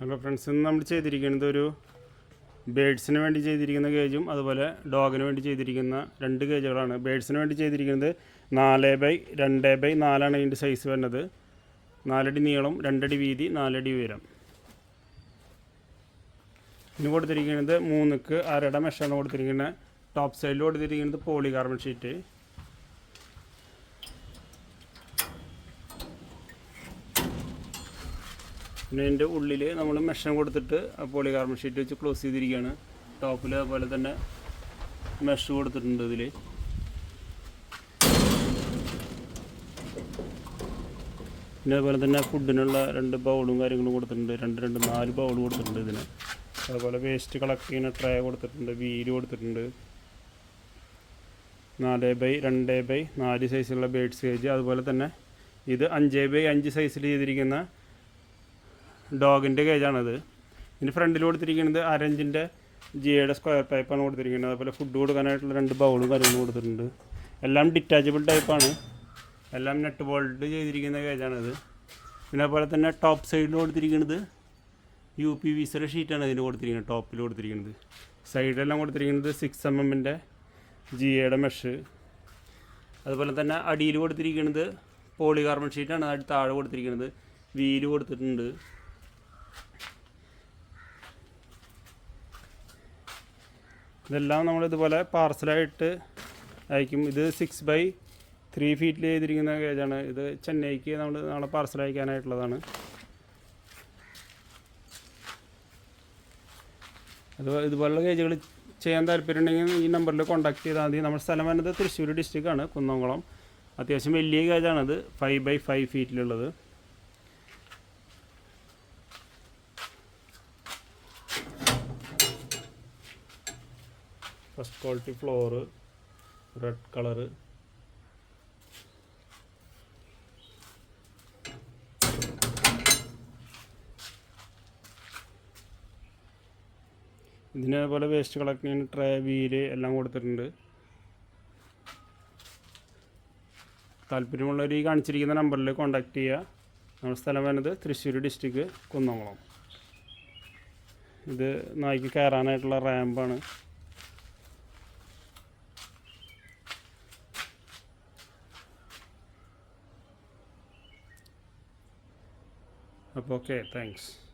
Hello friends ഇന്ന് നമ്മൾ ചെയ്തിരിക്കുന്നത് ഒരു ബേഡ്സിന് വേണ്ടി ചെയ്തിരിക്കുന്ന ഗേജും അതുപോലെ ഡോഗിന് വേണ്ടി ചെയ്തിരിക്കുന്ന രണ്ട് ഗേജുകളാണ് ബേഡ്സിന് വേണ്ടി ചെയ്തിരിക്കുന്നത് നാല് ബൈ രണ്ട് ബൈ നാലാണ് ഇതിന്റെ സൈസ് വരുന്നത്. നാലടി നീളം രണ്ടടി വീതി നാലടി ഉയരം. ഇനി കൊടുത്തിരിക്കുന്നത് മൂന്നുക്ക് അരയുടെ മെഷാണ് കൊടുത്തിരിക്കുന്നത്. ടോപ്പ് സൈഡിൽ കൊടുത്തിരിക്കുന്നത് പോളി കാർബൺ ഷീറ്റ് പിന്നെ അതിന്റെ ഉള്ളിൽ നമ്മൾ മെഷൻ കൊടുത്തിട്ട് പോളി കാർബൺ ഷീറ്റ് വെച്ച് ക്ലോസ് ചെയ്തിരിക്കുകയാണ് ടോപ്പിൽ അതുപോലെ തന്നെ മെഷ് കൊടുത്തിട്ടുണ്ട് ഇതിൽ പിന്നെ അതുപോലെ തന്നെ ഫുഡിനുള്ള രണ്ട് ബൗളും കാര്യങ്ങളും കൊടുത്തിട്ടുണ്ട്. രണ്ട് രണ്ട് നാല് ബൗൾ കൊടുത്തിട്ടുണ്ട് ഇതിന്. അതുപോലെ വേസ്റ്റ് കളക്ട് ചെയ്യുന്ന ട്രേ കൊടുത്തിട്ടുണ്ട്. വീൽ കൊടുത്തിട്ടുണ്ട്. നാല് ബൈ രണ്ട് ബൈ നാല് സൈസിലുള്ള ബേഡ്സ് കേജ് അതുപോലെ തന്നെ ഇത് അഞ്ച് ബൈ അഞ്ച് സൈസിൽ ചെയ്തിരിക്കുന്ന ഡോഗിന്റെ കേജാണത്. ഇതിന്റെ ഫ്രണ്ടിൽ കൊടുത്തിരിക്കുന്നത് അരഞ്ചിന്റെ ജിയുടെ സ്ക്വയർ പൈപ്പാണ് കൊടുത്തിരിക്കുന്നത്. അതുപോലെ ഫുഡ് കൊടുക്കാനായിട്ടുള്ള രണ്ട് ബൗളും കാര്യങ്ങളും കൊടുത്തിട്ടുണ്ട്. എല്ലാം ഡിറ്റാച്ചബിൾ ടൈപ്പാണ് എല്ലാം നെറ്റ് ബോൾഡ് ചെയ്തിരിക്കുന്ന കേജാണിത്. പിന്നെ അതുപോലെ തന്നെ ടോപ്പ് സൈഡിൽ കൊടുത്തിരിക്കുന്നത് യു പി വിസയുടെ ഷീറ്റാണ് ഇതിന് കൊടുത്തിരിക്കുന്നത്. ടോപ്പിൽ കൊടുത്തിരിക്കുന്നത്. സൈഡിലെല്ലാം കൊടുത്തിരിക്കുന്നത് സിക്സ് എം എമ്മിന്റെ ജി എയുടെ മെഷ് അതുപോലെ തന്നെ അടിയിൽ കൊടുത്തിരിക്കുന്നത് പോളി കാർബൺ ഷീറ്റാണ് അതിൽ താഴെ കൊടുത്തിരിക്കുന്നത്. വീൽ കൊടുത്തിട്ടുണ്ട്. ഇതെല്ലാം നമ്മൾ ഇതുപോലെ പാർസലായിട്ട് അയക്കും. ഇത് സിക്സ് ബൈ ത്രീ ഫീറ്റിൽ ചെയ്തിരിക്കുന്ന കേജാണ് ഇത് ചെന്നൈക്ക് നമ്മൾ നാളെ പാർസൽ അയക്കാനായിട്ടുള്ളതാണ്. അത് ഇതുപോലുള്ള കേജുകൾ ചെയ്യാൻ താല്പര്യമുണ്ടെങ്കിൽ ഈ നമ്പറിൽ കോൺടാക്ട് ചെയ്താൽ മതി. നമ്മുടെ സ്ഥലം വരുന്നത് തൃശ്ശൂർ ഡിസ്ട്രിക്റ്റാണ് കുന്നംകുളം. അത്യാവശ്യം വലിയ കേജാണത് five by five ഫീറ്റിലുള്ളത് first quality floor red colour ഇതിന് പോലെ വേസ്റ്റ് കളക്ട് ട്രേ വീൽ എല്ലാം കൊടുത്തിട്ടുണ്ട്. താല്പര്യമുള്ളവർ ഈ കാണിച്ചിരിക്കുന്ന നമ്പറിൽ കോൺടാക്ട് ചെയ്യുക. നമ്മുടെ സ്ഥലം വരുന്നത് തൃശ്ശൂർ ഡിസ്ട്രിക്ട് കുന്നംകുളം. ഇത് നായ്ക്ക് കയറാനായിട്ടുള്ള റാമ്പാണ് Okay, thanks.